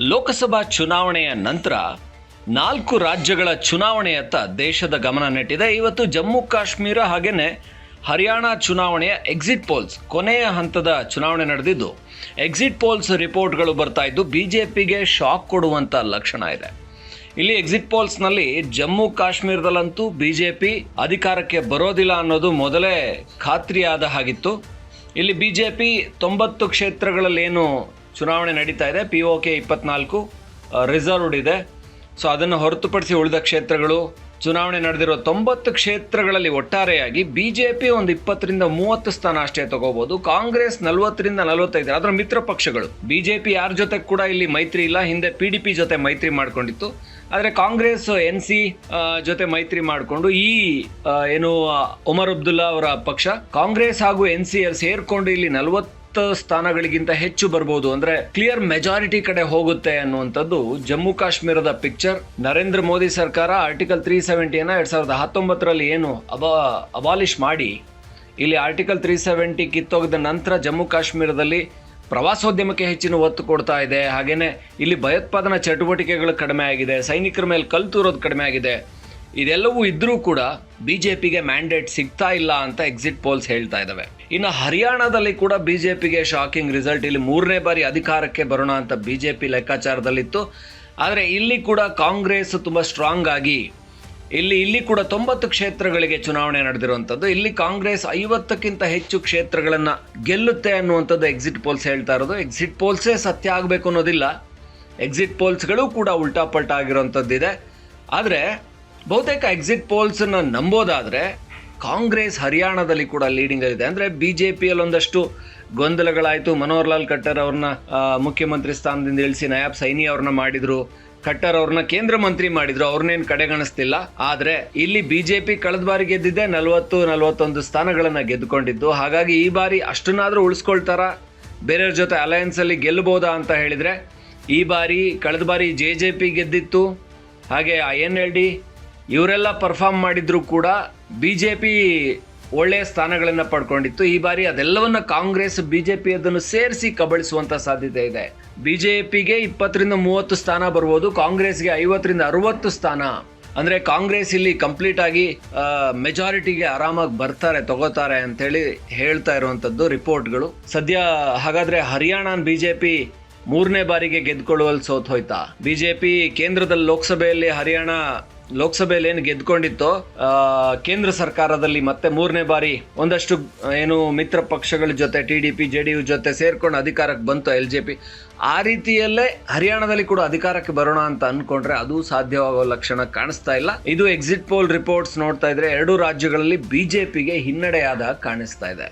ಲೋಕಸಭಾ ಚುನಾವಣೆಯ ನಂತರ ನಾಲ್ಕು ರಾಜ್ಯಗಳ ಚುನಾವಣೆಯತ್ತ ದೇಶದ ಗಮನ ನೆಟ್ಟಿದೆ. ಇವತ್ತು ಜಮ್ಮು ಕಾಶ್ಮೀರ ಹಾಗೆಯೇ ಹರಿಯಾಣ ಚುನಾವಣೆಯ ಎಕ್ಸಿಟ್ ಪೋಲ್ಸ್ ಕೊನೆಯ ಹಂತದ ಚುನಾವಣೆ ನಡೆದಿದ್ದು ಎಕ್ಸಿಟ್ ಪೋಲ್ಸ್ ರಿಪೋರ್ಟ್ಗಳು ಬರ್ತಾ ಇದ್ದು ಬಿ ಜೆ ಪಿಗೆ ಶಾಕ್ ಕೊಡುವಂಥ ಲಕ್ಷಣ ಇದೆ. ಇಲ್ಲಿ ಎಕ್ಸಿಟ್ ಪೋಲ್ಸ್ನಲ್ಲಿ ಜಮ್ಮು ಕಾಶ್ಮೀರದಲ್ಲಂತೂ ಬಿ ಜೆ ಪಿ ಅಧಿಕಾರಕ್ಕೆ ಬರೋದಿಲ್ಲ ಅನ್ನೋದು ಮೊದಲೇ ಖಾತ್ರಿಯಾದ ಹಾಗಿತ್ತು. ಇಲ್ಲಿ ಬಿ ಜೆ ಪಿ ತೊಂಬತ್ತು ಕ್ಷೇತ್ರಗಳಲ್ಲಿ ಏನು ಚುನಾವಣೆ ನಡೀತಾ ಇದೆ. ಪಿ ಒ ಕೆ ಇಪ್ಪತ್ನಾಲ್ಕು ರಿಸರ್ವ್ಡ್ ಇದೆ. ಸೊ ಅದನ್ನು ಹೊರತುಪಡಿಸಿ ಉಳಿದ ಕ್ಷೇತ್ರಗಳು, ಚುನಾವಣೆ ನಡೆದಿರೋ ತೊಂಬತ್ತು ಕ್ಷೇತ್ರಗಳಲ್ಲಿ ಒಟ್ಟಾರೆಯಾಗಿ ಬಿ ಜೆ ಪಿ ಒಂದು ಇಪ್ಪತ್ತರಿಂದ ಮೂವತ್ತು ಸ್ಥಾನ ಅಷ್ಟೇ ತಗೋಬಹುದು ಕಾಂಗ್ರೆಸ್ ನಲವತ್ತರಿಂದ ನಲವತ್ತೈದು. ಅದರ ಮಿತ್ರ ಪಕ್ಷಗಳು ಬಿ ಜೆ ಪಿ ಯಾರ ಜೊತೆ ಕೂಡ ಇಲ್ಲಿ ಮೈತ್ರಿ ಇಲ್ಲ. ಹಿಂದೆ ಪಿ ಡಿ ಪಿ ಜೊತೆ ಮೈತ್ರಿ ಮಾಡ್ಕೊಂಡಿತ್ತು. ಆದರೆ ಕಾಂಗ್ರೆಸ್ ಎನ್ ಸಿ ಜೊತೆ ಮೈತ್ರಿ ಮಾಡಿಕೊಂಡು ಈ ಏನು ಉಮರ್ ಅಬ್ದುಲ್ಲಾ ಅವರ ಪಕ್ಷ, ಕಾಂಗ್ರೆಸ್ ಹಾಗೂ ಎನ್ ಸಿ ಸೇರ್ಕೊಂಡು ಇಲ್ಲಿ ನಲವತ್ತು ಸ್ಥಾನಗಳಿಗಿಂತ ಹೆಚ್ಚು ಬರ್ಬೋದು ಅಂದ್ರೆ ಕ್ಲಿಯರ್ ಮೆಜಾರಿಟಿ ಕಡೆ ಹೋಗುತ್ತೆ ಅನ್ನುವಂಥದ್ದು ಜಮ್ಮು ಕಾಶ್ಮೀರದ ಪಿಕ್ಚರ್ ನರೇಂದ್ರ ಮೋದಿ ಸರ್ಕಾರ ಆರ್ಟಿಕಲ್ ತ್ರೀ ಸೆವೆಂಟಿಯನ್ನು ಎರಡ್ ಸಾವಿರದ ಹತ್ತೊಂಬತ್ತರಲ್ಲಿ ಏನು ಅಬ ಅಬಾಲಿಷ್ ಮಾಡಿ, ಇಲ್ಲಿ ಆರ್ಟಿಕಲ್ ತ್ರೀ ಸೆವೆಂಟಿ ಕಿತ್ತೋಗಿದ ನಂತರ ಜಮ್ಮು ಕಾಶ್ಮೀರದಲ್ಲಿ ಪ್ರವಾಸೋದ್ಯಮಕ್ಕೆ ಹೆಚ್ಚಿನ ಒತ್ತು ಕೊಡ್ತಾ ಇದೆ. ಹಾಗೇನೆ ಇಲ್ಲಿ ಭಯೋತ್ಪಾದನಾ ಚಟುವಟಿಕೆಗಳು ಕಡಿಮೆ ಆಗಿದೆ, ಸೈನಿಕರ ಮೇಲೆ ಕಲ್ತೂರೋದು ಕಡಿಮೆ ಆಗಿದೆ. ಇದೆಲ್ಲವೂ ಇದ್ರೂ ಕೂಡ ಬಿಜೆಪಿಗೆ ಮ್ಯಾಂಡೇಟ್ ಸಿಗ್ತಾ ಇಲ್ಲ ಅಂತ ಎಕ್ಸಿಟ್ ಪೋಲ್ಸ್ ಹೇಳ್ತಾ ಇದ್ದಾವೆ ಇನ್ನು ಹರಿಯಾಣದಲ್ಲಿ ಕೂಡ ಬಿಜೆಪಿಗೆ ಶಾಕಿಂಗ್ ರಿಸಲ್ಟ್ ಇಲ್ಲಿ ಮೂರನೇ ಬಾರಿ ಅಧಿಕಾರಕ್ಕೆ ಬರೋಣ ಅಂತ ಬಿಜೆಪಿ ಲೆಕ್ಕಾಚಾರದಲ್ಲಿತ್ತು. ಆದರೆ ಇಲ್ಲಿ ಕೂಡ ಕಾಂಗ್ರೆಸ್ ತುಂಬಾ ಸ್ಟ್ರಾಂಗ್ ಆಗಿ ಇಲ್ಲಿ ಇಲ್ಲಿ ಕೂಡ ತೊಂಬತ್ತು ಕ್ಷೇತ್ರಗಳಿಗೆ ಚುನಾವಣೆ ನಡೆದಿರುವಂಥದ್ದು. ಇಲ್ಲಿ ಕಾಂಗ್ರೆಸ್ ಐವತ್ತಕ್ಕಿಂತ ಹೆಚ್ಚು ಕ್ಷೇತ್ರಗಳನ್ನು ಗೆಲ್ಲುತ್ತೆ ಅನ್ನುವಂಥದ್ದು ಎಕ್ಸಿಟ್ ಪೋಲ್ಸ್ ಹೇಳ್ತಾ ಇರೋದು. ಎಕ್ಸಿಟ್ ಪೋಲ್ಸೇ ಸತ್ಯ ಆಗಬೇಕು ಅನ್ನೋದಿಲ್ಲ. ಎಕ್ಸಿಟ್ ಪೋಲ್ಸ್ಗಳು ಕೂಡ ಉಲ್ಟಾ ಪಲ್ಟಾ ಆಗಿರುವಂಥದ್ದಿದೆ ಆದರೆ ಬಹುತೇಕ ಎಕ್ಸಿಟ್ ಪೋಲ್ಸನ್ನು ನಂಬೋದಾದರೆ ಕಾಂಗ್ರೆಸ್ ಹರಿಯಾಣದಲ್ಲಿ ಕೂಡ ಲೀಡಿಂಗ್ ಆಗಿದೆ ಅಂದರೆ ಬಿ ಜೆ ಒಂದಷ್ಟು ಗೊಂದಲಗಳಾಯಿತು. ಮನೋಹರ್ ಲಾಲ್ ಖಟ್ಟರ್ ಅವ್ರನ್ನ ಮುಖ್ಯಮಂತ್ರಿ ಸ್ಥಾನದಿಂದ ಇಳಿಸಿ ನಯಾಬ್ ಸೈನಿ ಅವ್ರನ್ನ ಮಾಡಿದ್ರು. ಖಟ್ಟರ್ ಅವ್ರನ್ನ ಕೇಂದ್ರ ಮಂತ್ರಿ ಮಾಡಿದ್ರು. ಅವ್ರನ್ನೇನು ಕಡೆಗಣಿಸ್ತಿಲ್ಲ. ಆದ್ರೆ ಇಲ್ಲಿ ಬಿಜೆಪಿ ಕಳೆದ ಬಾರಿ ಗೆದ್ದಿದ್ದೆ. ನಲವತ್ತು, ನಲವತ್ತೊಂದು ಸ್ಥಾನಗಳನ್ನು ಗೆದ್ದುಕೊಂಡಿದ್ದು. ಹಾಗಾಗಿ ಈ ಬಾರಿ ಅಷ್ಟನ್ನಾದರೂ ಉಳಿಸ್ಕೊಳ್ತಾರ. ಬೇರೆಯವ್ರ ಜೊತೆ ಅಲಯನ್ಸಲ್ಲಿ ಗೆಲ್ಲಬಹುದಾ ಅಂತ ಹೇಳಿದ್ರೆ ಈ ಬಾರಿ ಕಳೆದ ಬಾರಿ ಜೆ ಜೆ ಪಿ ಗೆದ್ದಿತ್ತು. ಹಾಗೆ ಎನ್ ಎಲ್ ಡಿ ಇವರೆಲ್ಲ ಪರ್ಫಾರ್ಮ್ ಮಾಡಿದ್ರು ಕೂಡ ಬಿ ಜೆ ಪಿ ಒಳ್ಳೆಯ ಸ್ಥಾನಗಳನ್ನು ಪಡ್ಕೊಂಡಿತ್ತು. ಈ ಬಾರಿ ಅದೆಲ್ಲವನ್ನ ಕಾಂಗ್ರೆಸ್ ಬಿಜೆಪಿ ಅದನ್ನು ಸೇರಿಸಿ ಕಬಳಿಸುವಂತ ಸಾಧ್ಯತೆ ಇದೆ. ಬಿಜೆಪಿಗೆ ಇಪ್ಪತ್ತರಿಂದ ಮೂವತ್ತು ಸ್ಥಾನ ಬರ್ಬೋದು, ಕಾಂಗ್ರೆಸ್ಗೆ ಐವತ್ತರಿಂದ ಅರವತ್ತು ಸ್ಥಾನ. ಅಂದ್ರೆ ಕಾಂಗ್ರೆಸ್ ಇಲ್ಲಿ ಕಂಪ್ಲೀಟ್ ಆಗಿ ಮೆಜಾರಿಟಿಗೆ ಆರಾಮಾಗಿ ಬರ್ತಾರೆ, ತಗೋತಾರೆ ಅಂತೇಳಿ ಹೇಳ್ತಾ ಇರುವಂತದ್ದು ರಿಪೋರ್ಟ್ಗಳು. ಸದ್ಯ ಹಾಗಾದ್ರೆ ಹರಿಯಾಣ ಬಿಜೆಪಿ ಮೂರನೇ ಬಾರಿಗೆ ಗೆದ್ದುಕೊಳ್ಳುವಲ್ಲಿ ಸೋತ್ ಹೋಯ್ತಾ ಬಿಜೆಪಿ ಕೇಂದ್ರದಲ್ಲಿ ಲೋಕಸಭೆಯಲ್ಲಿ ಹರಿಯಾಣ ಲೋಕಸಭೆಯಲ್ಲಿ ಏನು ಗೆದ್ಕೊಂಡಿತ್ತೋ ಕೇಂದ್ರ ಸರ್ಕಾರದಲ್ಲಿ ಮತ್ತೆ ಮೂರನೇ ಬಾರಿ ಒಂದಷ್ಟು ಏನು ಮಿತ್ರ ಪಕ್ಷಗಳ ಜೊತೆ, T D P, J D U ಜೊತೆ ಸೇರ್ಕೊಂಡು ಅಧಿಕಾರಕ್ಕೆ ಬಂತು ಎಲ್ ಜೆ ಪಿ. ಆ ರೀತಿಯಲ್ಲೇ ಹರಿಯಾಣದಲ್ಲಿ ಕೂಡ ಅಧಿಕಾರಕ್ಕೆ ಬರೋಣ ಅಂತ ಅನ್ಕೊಂಡ್ರೆ ಅದು ಸಾಧ್ಯವಾಗೋ ಲಕ್ಷಣ ಕಾಣಿಸ್ತಾ ಇಲ್ಲ. ಇದು ಎಕ್ಸಿಟ್ ಪೋಲ್ ರಿಪೋರ್ಟ್ಸ್ ನೋಡ್ತಾ ಇದ್ರೆ ಎರಡು ರಾಜ್ಯಗಳಲ್ಲಿ ಬಿಜೆಪಿಗೆ ಹಿನ್ನಡೆಯಾದ ಕಾಣಿಸ್ತಾ ಇದೆ.